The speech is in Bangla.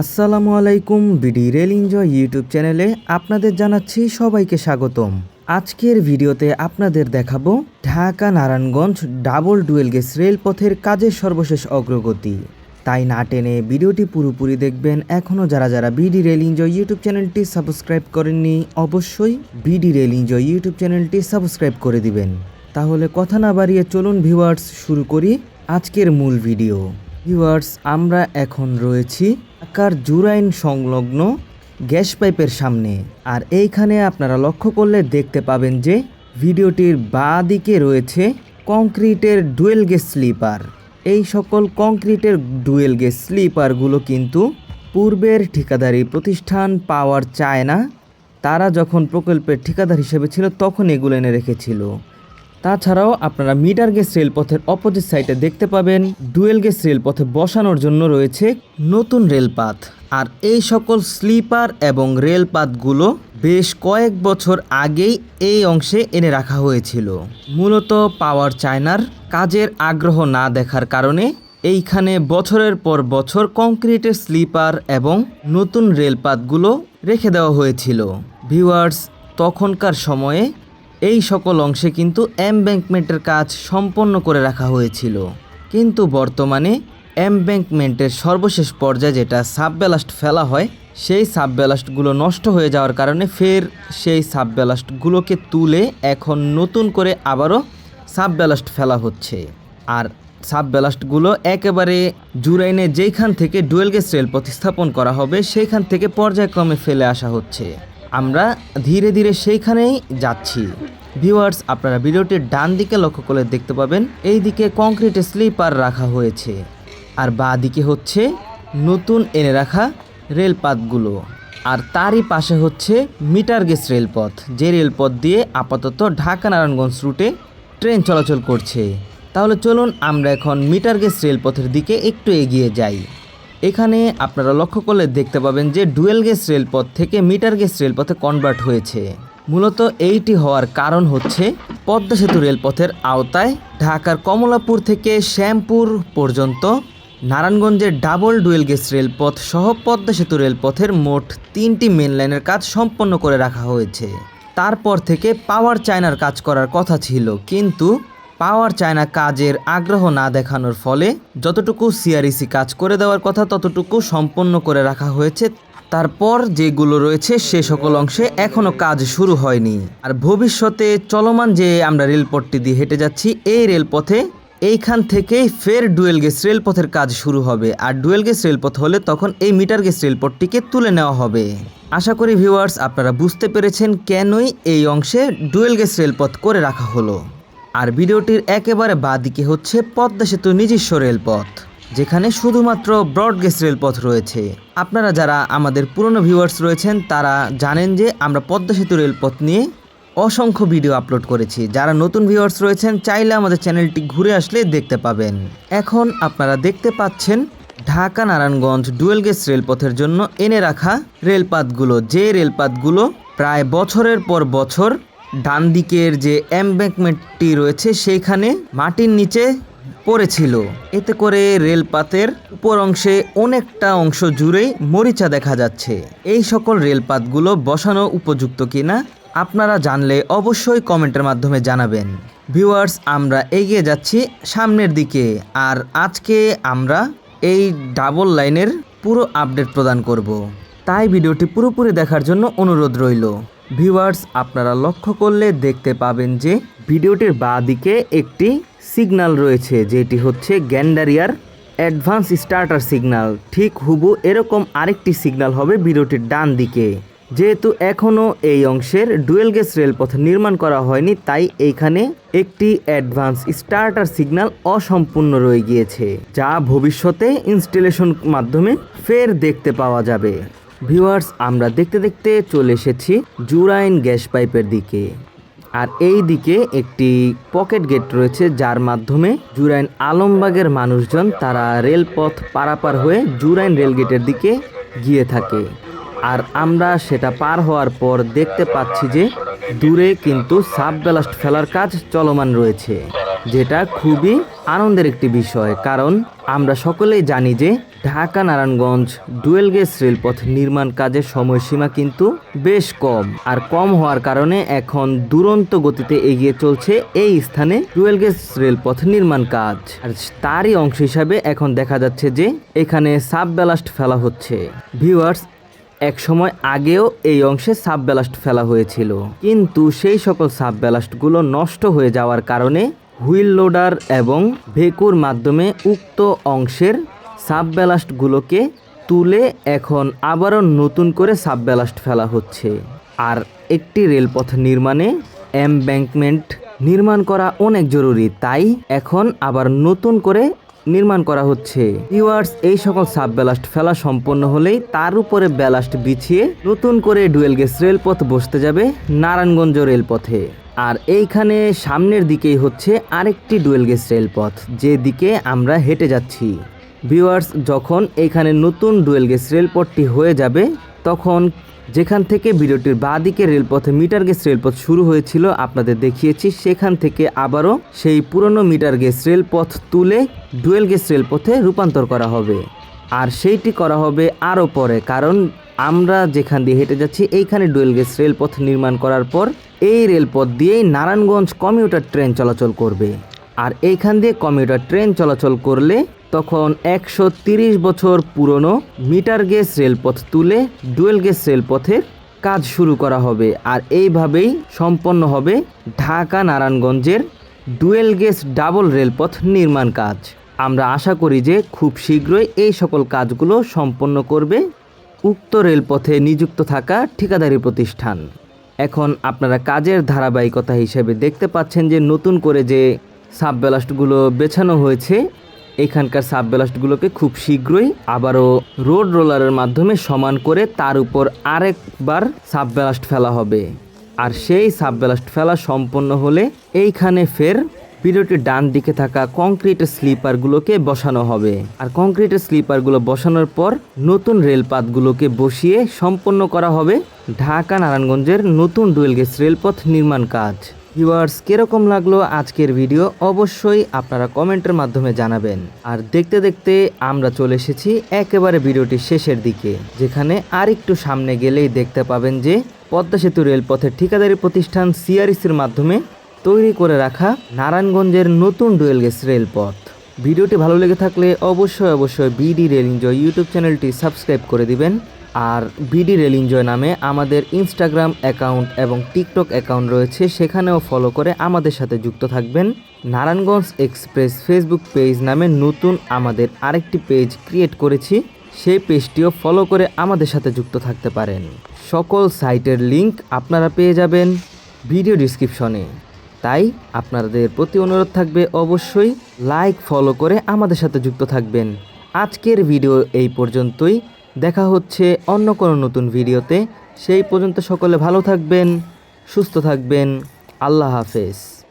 আসসালামু আলাইকুম বিডি রেল এনজয় ইউটিউব চ্যানেলে আপনাদের জানাচ্ছি সবাইকে স্বাগতম। আজকের ভিডিওতে আপনাদের দেখাবো Dhaka Narayanganj double dual gauge রেলপথের কাজের সর্বশেষ অগ্রগতি। তাই না টেনে ভিডিওটি পুরোপুরি দেখবেন, এখনও যারা যারা বিডি রেল এনজয় ইউটিউব চ্যানেলটি সাবস্ক্রাইব করেননি, অবশ্যই বিডি রেল এনজয় ইউটিউব চ্যানেলটি সাবস্ক্রাইব করে দিবেন। তাহলে কথা না বাড়িয়ে চলুন ভিউয়ার্স, শুরু করি আজকের মূল ভিডিও। ভিউয়ার্স আমরা এখন রয়েছি ঢাকার জুরাইন সংলগ্ন গ্যাস পাইপের সামনে। আর এইখানে আপনারা লক্ষ্য করলে দেখতে পাবেন যে ভিডিওটির বাঁ দিকে রয়েছে কংক্রিটের ডুয়েল গেজ স্লিপার। এই সকল কংক্রিটের ডুয়েল গেজ স্লিপারগুলো কিন্তু পূর্বের ঠিকাদারি প্রতিষ্ঠান পাওয়ার চায় না। তারা যখন প্রকল্পের ঠিকাদার হিসেবে ছিল, তখন এগুলো এনে রেখেছিল। তাছাড়াও আপনারা মিটার গেস রেলপথের অপোজিট সাইডে দেখতে পাবেন ডুয়েল গেস রেলপথে বসানোর জন্য রয়েছে নতুন রেলপাত আর এই সকল স্লিপার এবং রেলপাতগুলো বেশ কয়েক বছর আগেই এই অংশে এনে রাখা হয়েছিল। মূলত পাওয়ার চায়নার কাজের আগ্রহ না দেখার কারণে এইখানে বছরের পর বছর কংক্রিটের স্লিপার এবং নতুন রেলপাতগুলো রেখে দেওয়া হয়েছিল। ভিউয়ার্স, তখনকার সময়ে এই সকল অংশে কিন্তু এমব্যাঙ্কমেন্টের কাজ সম্পন্ন করে রাখা হয়েছিল। কিন্তু বর্তমানে এমব্যাঙ্কমেন্টের সর্বশেষ পর্যায়ে যেটা সাবব্যালাস্ট ফেলা হয়, সেই সাবব্যালাস্টগুলো নষ্ট হয়ে যাওয়ার কারণে ফের সেই সাবব্যালাস্টগুলোকে তুলে এখন নতুন করে আবারও সাবব্যালাস্ট ফেলা হচ্ছে। আর সাবব্যালাস্টগুলো একেবারে জুরাইনে যেইখান থেকে ডুয়েল গেস রেল প্রতিস্থাপন করা হবে, সেইখান থেকে পর্যায়ক্রমে ফেলে আসা হচ্ছে। আমরা ধীরে ধীরে সেইখানেই যাচ্ছি। ভিউয়ার্স, আপনারা ভিডিওটির ডান দিকে লক্ষ্য করে দেখতে পাবেন এই দিকে কংক্রিটের স্লিপার রাখা হয়েছে। আর বাঁ দিকে হচ্ছে নতুন এনে রাখা রেলপাতগুলো আর তারই পাশে হচ্ছে মিটার গেস রেলপথ, যে রেলপথ দিয়ে আপাতত ঢাকা নারায়ণগঞ্জ রুটে ট্রেন চলাচল করছে। তাহলে চলুন আমরা এখন মিটার গেস রেলপথের দিকে একটু এগিয়ে যাই। এখানে আপনারা লক্ষ্য করলে দেখতে পাবেন যে ডুয়েল গেস রেলপথ থেকে মিটার গেস রেলপথে কনভার্ট হয়েছে। মূলত এইটি হওয়ার কারণ হচ্ছে পদ্মা সেতু রেলপথের আওতায় ঢাকার কমলাপুর থেকে শ্যামপুর পর্যন্ত নারায়ণগঞ্জের ডাবল ডুয়েল গেস রেলপথ সহ পদ্মা সেতু রেলপথের মোট তিনটি মেন লাইনের কাজ সম্পন্ন করে রাখা হয়েছে। তারপর থেকে পাওয়ার চায়নার কাজ করার কথা ছিল, কিন্তু পাওয়ার চায়না কাজের আগ্রহ না দেখানোর ফলে যতটুকু সিআরইসি কাজ করে দেওয়ার কথা ততটুকু সম্পন্ন করে রাখা হয়েছে। তারপর যেগুলো রয়েছে সে সকল অংশে এখনও কাজ শুরু হয়নি। আর ভবিষ্যতে চলমান যে আমরা রেলপথটি দিয়ে হেঁটে যাচ্ছি, এই রেলপথে এইখান থেকেই ফের ডুয়েল গেস রেলপথের কাজ শুরু হবে। আর ডুয়েল গেস রেলপথ হলে তখন এই মিটার গেস রেলপথটিকে তুলে নেওয়া হবে। আশা করি ভিউয়ার্স, আপনারা বুঝতে পেরেছেন কেনই এই অংশে ডুয়েল গেস রেলপথ করে রাখা হলো। আর ভিডিওটির একেবারে বাঁদিকে হচ্ছে পদ্মা সেতু নিজস্ব রেলপথ, যেখানে শুধুমাত্র ব্রডগেজ রেলপথ রয়েছে। আপনারা যারা আমাদের পুরনো ভিউয়ার্স রয়েছেন, তারা জানেন যে আমরা পদ্মা সেতু রেলপথ নিয়ে অসংখ্য ভিডিও আপলোড করেছি। যারা নতুন ভিউয়ার্স রয়েছেন, চাইলে আমাদের চ্যানেলটি ঘুরে আসলে দেখতে পাবেন। এখন আপনারা দেখতে পাচ্ছেন ঢাকা নারায়ণগঞ্জ ডুয়েল গেজ রেলপথের জন্য এনে রাখা রেলপাতগুলো যে রেলপাতগুলো প্রায় বছরের পর বছর ডান দিকের যে এমব্যাঙ্কমেন্টটি রয়েছে সেইখানে মাটির নিচে পড়েছিল। এতে করে রেলপাতের উপর অংশে অনেকটা অংশ জুড়েই মরিচা দেখা যাচ্ছে। এই সকল রেলপাতগুলো বসানো উপযুক্ত কিনা, আপনারা জানলে অবশ্যই কমেন্টের মাধ্যমে জানাবেন। ভিউয়ার্স, আমরা এগিয়ে যাচ্ছি সামনের দিকে, আর আজকে আমরা এই ডাবল লাইনের পুরো আপডেট প্রদান করব। তাই ভিডিওটি পুরোপুরি দেখার জন্য অনুরোধ রইল। ভিউয়ার্স আপনারা লক্ষ্য করলে দেখতে পাবেন যে ভিডিওটির বাঁ দিকে একটি সিগন্যাল রয়েছে, যেটি হচ্ছে গ্যান্ডারিয়ার অ্যাডভান্স স্টার্টার সিগনাল ঠিক হুবু এরকম আরেকটি সিগন্যাল হবে ভিডিওটির ডান দিকে। যেহেতু এখনও এই অংশের ডুয়েল গেস রেলপথ নির্মাণ করা হয়নি, তাই এইখানে একটি অ্যাডভান্স স্টার্টার সিগন্যাল অসম্পূর্ণ রয়ে গিয়েছে, যা ভবিষ্যতে ইনস্টলেশন মাধ্যমে ফের দেখতে পাওয়া যাবে। ভিউয়ার্স আমরা দেখতে দেখতে চলে এসেছি জুরাইন গ্যাস পাইপের দিকে। আর এই দিকে একটি পকেট গেট রয়েছে, যার মাধ্যমে জুরাইন আলমবাগের মানুষজন তারা রেলপথ পারাপার হয়ে জুরাইন রেলগেটের দিকে গিয়ে থাকে। আর আমরা সেটা পার হওয়ার পর দেখতে পাচ্ছি যে দূরে কিন্তু সাব ব্যালাস্ট ফেলার কাজ চলমান রয়েছে, যেটা খুবই আনন্দের একটি বিষয়। কারণ আমরা সকলেই জানি যে ঢাকা, নারায়ণগঞ্জ ডুয়েল গেজ রেলপথ নির্মাণ কাজের সময়সীমা কিন্তু বেশ কম। আর কম হওয়ার কারণে এখন দুরন্ত গতিতে এগিয়ে চলছে এই স্থানে ডুয়েল গেজ রেলপথ নির্মাণ কাজ। আর তারই অংশ হিসাবে এখন দেখা যাচ্ছে যে এখানে সাব ব্যালাস্ট ফেলা হচ্ছে। ভিউয়ার্স, এক সময় আগেও এই অংশে সাব ব্যালাস্ট ফেলা হয়েছিল। কিন্তু সেই সকল সাব ব্যালাস্টগুলো নষ্ট হয়ে যাওয়ার কারণে হুইল লোডার এবং ভেকুর মাধ্যমে উক্ত অংশের সাব ব্যালাস্টগুলোকে তুলে এখন আবারও নতুন করে সাব ব্যালাস্ট ফেলা হচ্ছে। আর একটি রেলপথ নির্মাণে এমব্যাঙ্কমেন্ট নির্মাণ করা অনেক জরুরি, তাই এখন আবার নতুন করে নির্মাণ করা হচ্ছে। ভিউয়ার্স, এই সকল সাব ব্যালাস্ট ফেলা সম্পন্ন হলেই তার উপরে ব্যালাস্ট বিছিয়ে নতুন করে ডুয়েল গেজ রেলপথ বসতে যাবে নারায়ণগঞ্জ রেলপথে। আর এইখানে সামনের দিকেই হচ্ছে আরেকটি ডুয়েল গেজ রেলপথ, যেদিকে আমরা হেঁটে যাচ্ছি। ভিউয়ার্স, যখন এইখানে নতুন ডুয়েল গেজ রেলপথটি হয়ে যাবে, তখন যেখান থেকে ভিডিওটির বাঁদিকে রেলপথে মিটার গেজ রেলপথ শুরু হয়েছিল, আপনাদের দেখিয়েছি, সেখান থেকে আবারও সেই পুরনো মিটার গেজ রেলপথ তুলে ডুয়েল গেজ রেলপথে রূপান্তর করা হবে। আর সেইটি করা হবে আরও পরে, কারণ আমরা যেখান দিয়ে হেঁটে যাচ্ছি, এইখানে ডুয়েল গেজ রেলপথ নির্মাণ করার পর এই রেলপথ দিয়েই নারায়ণগঞ্জ কমিউটার ট্রেন চলাচল করবে। আর এইখান দিয়ে কমিউটার ট্রেন চলাচল করলে তখন একশো বছর পুরনো মিটার গেজ রেলপথ তুলে ডুয়েল গেজ রেলপথের কাজ শুরু করা হবে আর এইভাবেই সম্পন্ন হবে ঢাকা নারায়ণগঞ্জের ডুয়েল গেজ ডাবল রেলপথ নির্মাণ কাজ। আমরা আশা করি যে খুব শীঘ্রই এই সকল কাজগুলো সম্পন্ন করবে উক্ত রেলপথে নিযুক্ত থাকা ঠিকাদারি প্রতিষ্ঠান। এখন আপনারা কাজের ধারাবাহিকতা হিসেবে দেখতে পাচ্ছেন যে নতুন করে যে সাব ব্যালাস্টগুলো বেছানো হয়েছে এখানকার সাব ব্যালাস্টগুলোকে খুব শীঘ্রই আবারও রোড রোলারের মাধ্যমে সমান করে তার উপর আরেকবার সাব ব্যালাস্ট ফেলা হবে। আর সেই সাব ব্যালাস্ট ফেলা সম্পন্ন হলে এইখানে ফের ভিডিওটির ডান দিকে থাকা কংক্রিটের স্লিপারগুলোকে বসানো হবে। আর কংক্রিটের স্লিপারগুলো বসানোর পর নতুন রেলপাতগুলোকে বসিয়ে সম্পন্ন করা হবে ঢাকা নারায়ণগঞ্জের নতুন ডুয়েল গেজ রেলপথ নির্মাণ কাজ। ভিউয়ার্স কীরকম লাগল আজকের ভিডিও অবশ্যই আপনারা কমেন্টের মাধ্যমে জানাবেন। আর দেখতে দেখতে আমরা চলে এসেছি একেবারে ভিডিওটির শেষের দিকে, যেখানে আর একটু সামনে গেলেই দেখতে পাবেন যে পদ্মা সেতু রেলপথের ঠিকাদারি প্রতিষ্ঠান সিআরইসির মাধ্যমে তৈরি করে রাখা নারায়ণগঞ্জের নতুন ডুয়েল গেজ রেলপথ। ভিডিওটি ভালো লেগে থাকলে অবশ্যই অবশ্যই বিডি রেল এনজয় ইউটিউব চ্যানেলটি সাবস্ক্রাইব করে দিবেন। আর বিডি রেল নামে আমাদের ইনস্টাগ্রাম অ্যাকাউন্ট এবং টিকটক অ্যাকাউন্ট রয়েছে, সেখানেও ফলো করে আমাদের সাথে যুক্ত থাকবেন। নারায়ণগঞ্জ এক্সপ্রেস ফেসবুক পেজ নামে নতুন আমাদের আরেকটি পেজ ক্রিয়েট করেছি, সেই পেজটিও ফলো করে আমাদের সাথে যুক্ত থাকতে পারেন। সকল সাইটের লিংক আপনারা পেয়ে যাবেন ভিডিও ডিসক্রিপশনে তাই আপনাদের প্রতি অনুরোধ থাকবে অবশ্যই লাইক ফলো করে আমাদের সাথে যুক্ত থাকবেন। আজকের ভিডিও এই পর্যন্তই। দেখা হচ্ছে অন্য কোনো নতুন ভিডিওতে। সেই পর্যন্ত সকলে ভালো থাকবেন, সুস্থ থাকবেন। আল্লাহ হাফেজ।